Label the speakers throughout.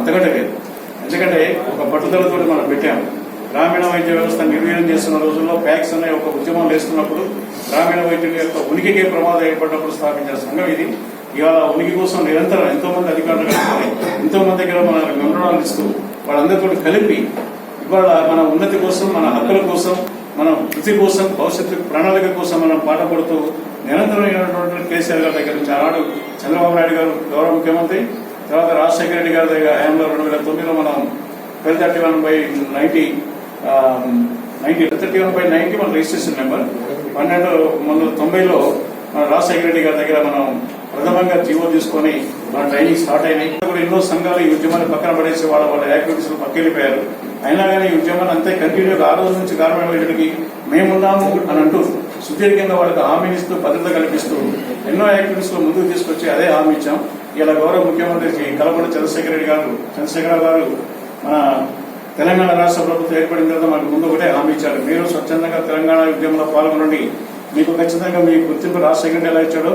Speaker 1: అంతగట్టలేదు ఎందుకంటే ఒక పట్టుదలతో మనం పెట్టాము. గ్రామీణ వైద్య వ్యవస్థ నిర్వీర్యం చేస్తున్న రోజుల్లో ప్యాక్స్ అనే ఒక ఉద్యమం వేస్తున్నప్పుడు గ్రామీణ వైద్యుల యొక్క ఉనికికే ప్రమాదం ఏర్పడినప్పుడు స్థాపించిన సంఘం ఇది. ఇవాళ ఉనికి కోసం నిరంతరం ఎంతో మంది అధికారులు కలుపుకొని ఎంతో మంది దగ్గర మన వివరణాలు ఇస్తూ వాళ్ళందరితో కలిపి ఇవాళ మన ఉన్నతి కోసం మన హక్కుల కోసం మన వృత్తి కోసం భవిష్యత్తు ప్రణాళిక కోసం మనం పాటపడుతూ నిరంతరమైనటువంటి కేసీఆర్ గారి దగ్గర నుంచి ఆనాడు చంద్రబాబు నాయుడు గారు గౌరవ ముఖ్యమంత్రి తర్వాత రాజశేఖర రెడ్డి గారి దగ్గర హయాంలో రెండు వేల తొమ్మిదిలో మనం twelve thirty one by ninety ninety thirty one by ninety మన రిజిస్ట్రేషన్ నెంబర్ పన్నెండు వందల తొంభైలో మన రాజశేఖర రెడ్డి గారి దగ్గర మనం ప్రథమంగా జీవో తీసుకొని మన ట్రైనింగ్ స్టార్ట్ అయినాయి. కూడా ఎన్నో సంఘాలు ఈ ఉద్యమాన్ని పక్కన పడేసి వాళ్ళ వాళ్ళ యాక్టివిటీస్ పక్కెళ్ళిపోయారు. అయినా కానీ ఈ ఉద్యమాన్ని అంతే కంటిన్యూగా ఆ రోజు నుంచి కారణమయ్యేటికి మేమున్నాము అని అంటూ సుదీర్ఘంగా వాళ్ళకి హామీనిస్తూ భద్రత కల్పిస్తూ ఎన్నో యాక్టివిటీస్లో ముందుకు తీసుకొచ్చి అదే హామీ ఇచ్చాం. ఇలా గౌరవ ముఖ్యమంత్రి శ్రీ కలపడి చంద్రశేఖర రెడ్డి గారు చంద్రశేఖర గారు మన తెలంగాణ రాష్ట్ర ప్రభుత్వం ఏర్పడిన తర్వాత మనకు ముందు ఒకటే హామీ ఇచ్చారు. మీరు స్వచ్ఛందంగా తెలంగాణ ఉద్యమంలో పాల్గొనండి. మీకు ఖచ్చితంగా మీ గుర్తింపు రాజశేఖర రెడ్డి ఎలా ఇచ్చాడో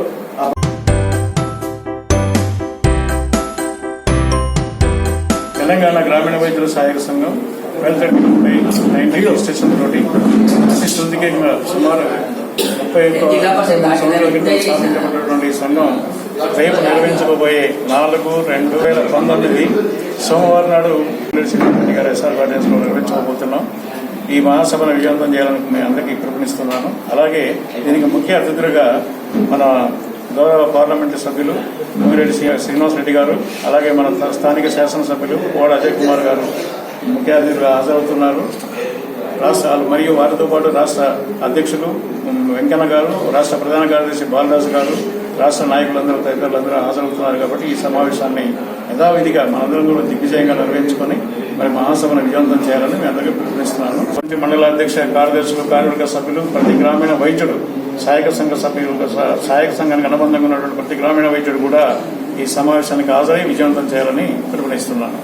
Speaker 1: తెలంగాణ గ్రామీణ వైద్యుల సహాయక సంఘం ట్వెల్వ్ నైన్టీ స్టేషన్ తోటి సుమారు ముప్పై ఒక్క సంఘం రేపు నిర్వహించబోయే నాలుగు రెండు వేల పంతొమ్మిది సోమవారం నాడు రెడ్డి గారు ఎస్ఆర్ గార్డెన్స్లో నిర్వహించబోతున్నాం. ఈ మహాసభను విజయవంతం చేయాలని మీ అందరికీ పిలుపునిస్తున్నాను. అలాగే దీనికి ముఖ్య అతిథులుగా మన గౌరవ పార్లమెంటు సభ్యులు ముగిరెడ్డి శ్రీనివాస్ రెడ్డి గారు అలాగే మన స్థానిక శాసనసభ్యులు కోడ అజయ్ కుమార్ గారు ముఖ్య అతిథులుగా హాజరవుతున్నారు. రాష్ట్రాలు మరియు వారితో పాటు రాష్ట్ర అధ్యక్షులు వెంకన్న గారు రాష్ట్ర ప్రధాన కార్యదర్శి బాలరాజు గారు రాష్ట్ర నాయకులందరూ తదితరులందరూ హాజరవుతున్నారు కాబట్టి ఈ సమావేశాన్ని యథావిధిగా మనందరం కూడా దిగ్విజయంగా నిర్వహించుకొని మరి మహాసభను విజయవంతం చేయాలని మీ అందరికీ పిలుపునిస్తున్నాను ప్రతి మండలాధ్యక్ష కార్యదర్శులు కార్యవర్గ సభ్యులు ప్రతి గ్రామీణ వైద్యుడు సహాయక సంఘ సభ్యులు సహాయక సంఘానికి అనుబంధంగా ఉన్నటువంటి ప్రతి గ్రామీణ వైద్యుడు కూడా ఈ సమావేశానికి హాజరై విజయవంతం చేయాలని పిలుపునిస్తున్నాను.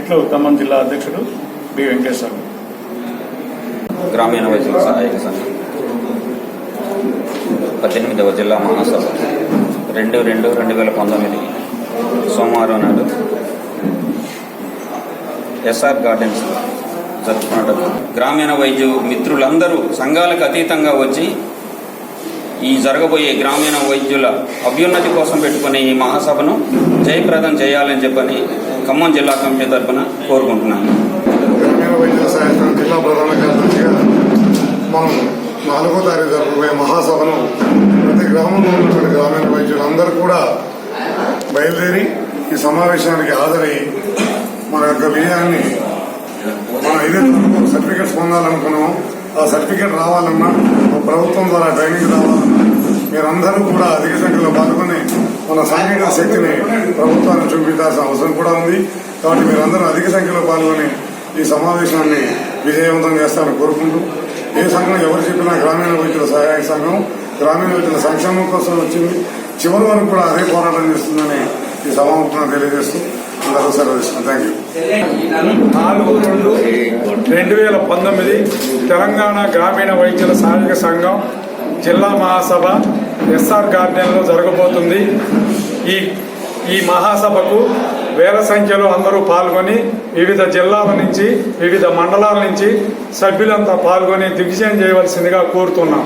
Speaker 1: ఇట్లు ఖమ్మం జిల్లా అధ్యక్షుడు బి వెంకటేశ్వర
Speaker 2: గ్రామీణ వైద్యుల సహాయక సంఘం. పద్దెనిమిదవ జిల్లా మహాసభ. రెండు రెండు రెండు వేల పంతొమ్మిది సోమవారం నాడు ఎస్ఆర్ గార్డెన్స్ జరుపుకున్నట్టు. గ్రామీణ వైద్యు మిత్రులందరూ సంఘాలకు అతీతంగా వచ్చి ఈ జరగబోయే గ్రామీణ వైద్యుల అభ్యున్నతి కోసం పెట్టుకునే ఈ మహాసభను జయప్రదం చేయాలని చెప్పని ఖమ్మం జిల్లా కమిటీ తరఫున కోరుకుంటున్నాను.
Speaker 3: గ్రామీణ వైద్యుల జిల్లా ప్రధాన కార్యదర్శిగా మనం నాలుగో తారీఖు జరగబోయే మహాసభను ప్రతి గ్రామంలో ఉన్నటువంటి గ్రామీణ వైద్యులందరూ కూడా బయలుదేరి ఈ సమావేశానికి హాజరై మన యొక్క విజయాన్ని మనం ఏదైతే సర్టిఫికేట్స్ పొందాలనుకున్నామో ఆ సర్టిఫికేట్ రావాలన్నా ప్రభుత్వం ద్వారా ట్రైనింగ్ రావాలన్నా మీరందరూ కూడా అధిక సంఖ్యలో పాల్గొని మన సాంకేతిక శక్తిని ప్రభుత్వాన్ని చూపించాల్సిన అవసరం కూడా ఉంది. కాబట్టి మీరందరూ అధిక సంఖ్యలో పాల్గొని ఈ సమావేశాన్ని విజయవంతం చేస్తారని కోరుకుంటూ ఏ సంఘం ఎవరు చెప్పినా గ్రామీణ వైద్యుల సహాయక సంఘం గ్రామీణ వైద్యుల సంక్షేమం కోసం వచ్చింది. చివరి వరకు కూడా అదే పోరాటం చేస్తుందని ఈ సభాముఖంగా తెలియజేస్తూ అందరూ సెలవు థ్యాంక్ యూ
Speaker 4: నాలుగు రెండు రెండు వేల పంతొమ్మిది తెలంగాణ గ్రామీణ వైద్యుల సహాయక సంఘం జిల్లా మహాసభ ఎస్ఆర్ గార్డెన్లో జరగబోతుంది. ఈ ఈ మహాసభకు వేల సంఖ్యలో అందరూ పాల్గొని వివిధ జిల్లాల నుంచి వివిధ మండలాల నుంచి సభ్యులంతా పాల్గొని దిగ్విజయం చేయవలసిందిగా కోరుతున్నాం.